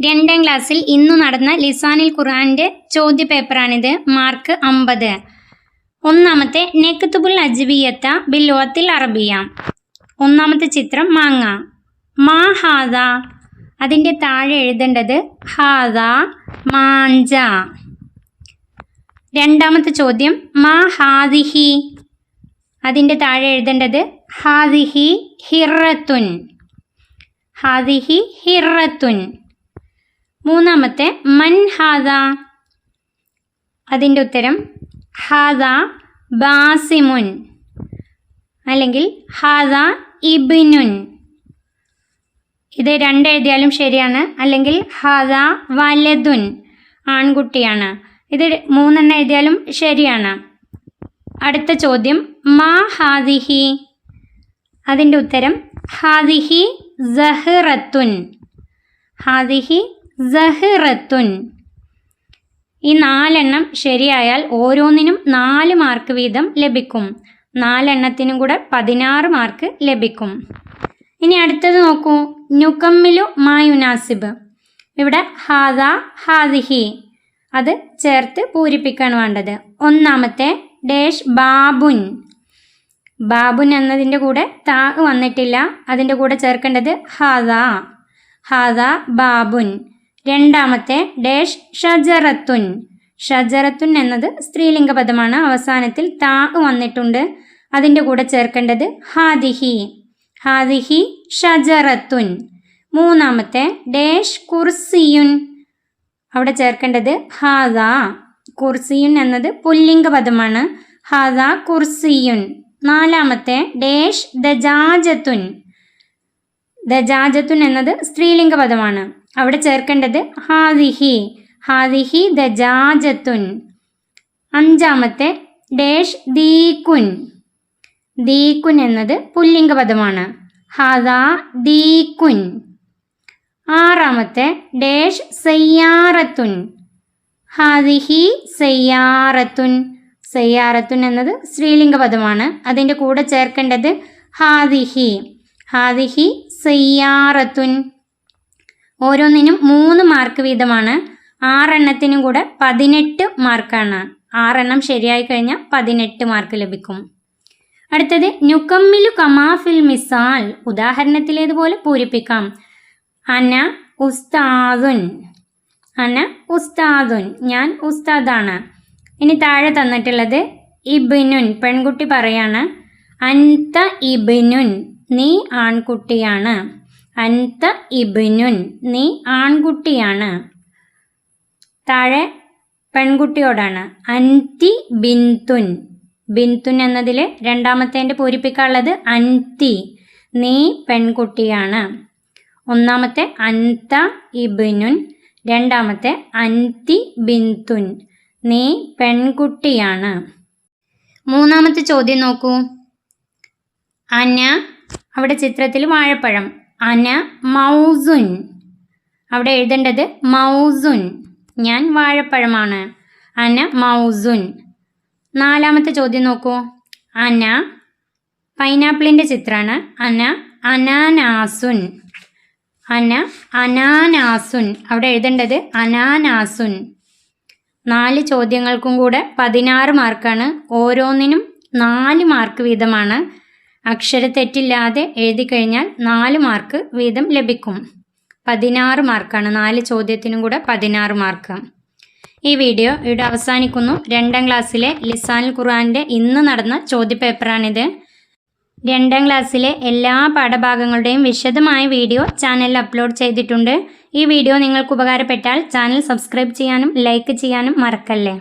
രണ്ടാം ക്ലാസ്സിൽ ഇന്നു നടന്ന ലിസാനിൽ ഖുർആന്റെ ചോദ്യ പേപ്പറാണിത് മാർക്ക് അമ്പത്. ഒന്നാമത്തെ നെക്കത്തുബുൽ അജ്ബിയത്ത ബില്ലോത്തിൽ അറബിയ. ഒന്നാമത്തെ ചിത്രം മാങ്ങ. മാ ഹാദ. അതിന്റെ താഴെ എഴുതേണ്ടത് ഹാദ മാഞ്ച. രണ്ടാമത്തെ ചോദ്യം മാ ഹാദിഹി. അതിന്റെ താഴെ എഴുതേണ്ടത് ഹാദിഹി ഹിറത്തുൻ. ഹാദിഹി ഹിറത്തുൻ. മൂന്നാമത്തെ മൻ ഹാദ. അതിന്റെ ഉത്തരം ഹാദ ബാസിമുൻ അല്ലെങ്കിൽ ഹാദ ഇബിനുൻ. ഇത് രണ്ട് എഴുതിയാലും ശരിയാണ് അല്ലെങ്കിൽ ഹാദ വലതുൻ ആൺകുട്ടിയാണ്. ഇത് മൂന്നെണ്ണം എഴുതിയാലും ശരിയാണ്. അടുത്ത ചോദ്യം മാ ഹാദിഹി? അതിന്റെ ഉത്തരം ഹാദിഹി സഹ്റത്തുൻ. ഹാദിഹി സഹ്റത്തുൻ. ഈ നാലെണ്ണം ശരിയായാൽ ഓരോന്നിനും നാല് മാർക്ക് വീതം ലഭിക്കും. നാലെണ്ണത്തിനും കൂടെ പതിനാറ് മാർക്ക് ലഭിക്കും. ഇനി അടുത്തത് നോക്കൂ. നുക്കമ്മിലു മായുനാസിബ് ഇവിടെ ഹാദ ഹാദിഹി. അത് ചേർത്ത് പൂരിപ്പിക്കാണ് വേണ്ടത്. ഒന്നാമത്തെ ഡേഷ് ബാബുൻ. ബാബുൻ എന്നതിന്റെ കൂടെ താ വന്നിട്ടില്ല. അതിന്റെ കൂടെ ചേർക്കേണ്ടത് ഹാദ. ഹാദ ബാബുൻ. രണ്ടാമത്തെ ഡേഷ് ഷജറത്തുൻ. ഷജറത്തുൻ എന്നത് സ്ത്രീലിംഗ പദമാണ് അവസാനത്തിൽ താ വന്നിട്ടുണ്ട്. അതിന്റെ കൂടെ ചേർക്കേണ്ടത് ഹാദിഹി. ഹാദിഹി ഷജറത്തുൻ. മൂന്നാമത്തെ ഡേഷ് കുർസിയുൻ. അവിടെ ചേർക്കേണ്ടത് ഹാദ. കുർസിയുൻ എന്നത് പുല്ലിംഗ പദമാണ് ഹാദ കുർസിയുൻ. നാലാമത്തെ ഡേഷ് ദജാജത്തുൻ. ദജാജത്തുൻ എന്നത് സ്ത്രീലിംഗ പദമാണ് അവിടെ ചേർക്കേണ്ടത് ഹാദിഹി. ഹാദിഹി ദജാജത്തുൻ. അഞ്ചാമത്തെ ഡേഷ് ദീകുൻ. ദീകുൻ എന്നത് പുല്ലിംഗ പദമാണ് ദീകുൻ. ആറാമത്തെ ഡേഷ് സയ്യാറത്തുൻ. ഹാദിഹി സയ്യാറത്തുൻ. സയ്യാറത്തുൻ എന്നത് സ്ത്രീലിംഗ പദമാണ് അതിന്റെ കൂടെ ചേർക്കേണ്ടത് ഹാദിഹി. ഹാദിഹി സയ്യാറത്തുൻ. ഓരോന്നിനും മൂന്ന് മാർക്ക് വീതമാണ്. ആറെണ്ണത്തിനും കൂടെ പതിനെട്ട് മാർക്കാണ് ആറെണ്ണം ശരിയായി കഴിഞ്ഞാൽ പതിനെട്ട് മാർക്ക് ലഭിക്കും. അടുത്തത് നുക്കമ്മിലു കമാഫിൽ മിസാൽ ഉദാഹരണത്തിലേതുപോലെ പൂരിപ്പിക്കാം. അന ഉസ്താദുൻ അന ഉസ്താദുൻ ഞാൻ ഉസ്താദാണ് ഇനി താഴെ തന്നിട്ടുള്ളത് ഇബിനുൻ പെൺകുട്ടി പറയാണ്. അൻത ഇബിനുൻ നീ ആൺകുട്ടിയാണ് അൻത ഇബിനുൻ നീ ആൺകുട്ടിയാണ്. താഴെ പെൺകുട്ടിയോടാണ്. അൻതി ബിന്തുൻ. ബിന്തുൻ എന്നതിൽ രണ്ടാമത്തേന്റെ പൂരിപ്പിക്കാനുള്ളത് അൻതി. നീ പെൺകുട്ടിയാണ്. ഒന്നാമത്തെ അൻത ഇബിനുൻ രണ്ടാമത്തെ അൻതി ബിന്തുൻ. നീ പെൺകുട്ടിയാണ്. മൂന്നാമത്തെ ചോദ്യം നോക്കൂ. അന അവിടെ ചിത്രത്തിൽ വാഴപ്പഴം. അന മൗസുൻ. അവിടെ എഴുതേണ്ടത് മൗസുൻ. ഞാൻ വാഴപ്പഴമാണ്. അന മൗസുൻ. നാലാമത്തെ ചോദ്യം നോക്കൂ. അന പൈനാപ്പിളിന്റെ ചിത്രമാണ് അന അനാനാസുൻ. അന അനാനാസുൻ. അവിടെ എഴുതേണ്ടത് അനാനാസുൻ. നാല് ചോദ്യങ്ങൾക്കും കൂടെ പതിനാറ് മാർക്കാണ്. ഓരോന്നിനും നാല് മാർക്ക് വീതമാണ്. അക്ഷരത്തെറ്റില്ലാതെ എഴുതി കഴിഞ്ഞാൽ നാല് മാർക്ക് വീതം ലഭിക്കും. പതിനാറ് മാർക്കാണ്. നാല് ചോദ്യത്തിനും കൂടെ പതിനാറ് മാർക്ക്. ഈ വീഡിയോ ഇവിടെ അവസാനിക്കുന്നു. രണ്ടാം ക്ലാസ്സിലെ ലിസാനുൽ ഖുർആാന്റെ ഇന്ന് നടന്ന ചോദ്യപേപ്പറാണിത്. രണ്ടാം ക്ലാസ്സിലെ എല്ലാ പാഠഭാഗങ്ങളുടെയും വിശദമായ വീഡിയോ ചാനലിൽ അപ്ലോഡ് ചെയ്തിട്ടുണ്ട്. ഈ വീഡിയോ നിങ്ങൾക്ക് ഉപകാരപ്പെട്ടാൽ ചാനൽ സബ്സ്ക്രൈബ് ചെയ്യാനും ലൈക്ക് ചെയ്യാനും മറക്കല്ലേ?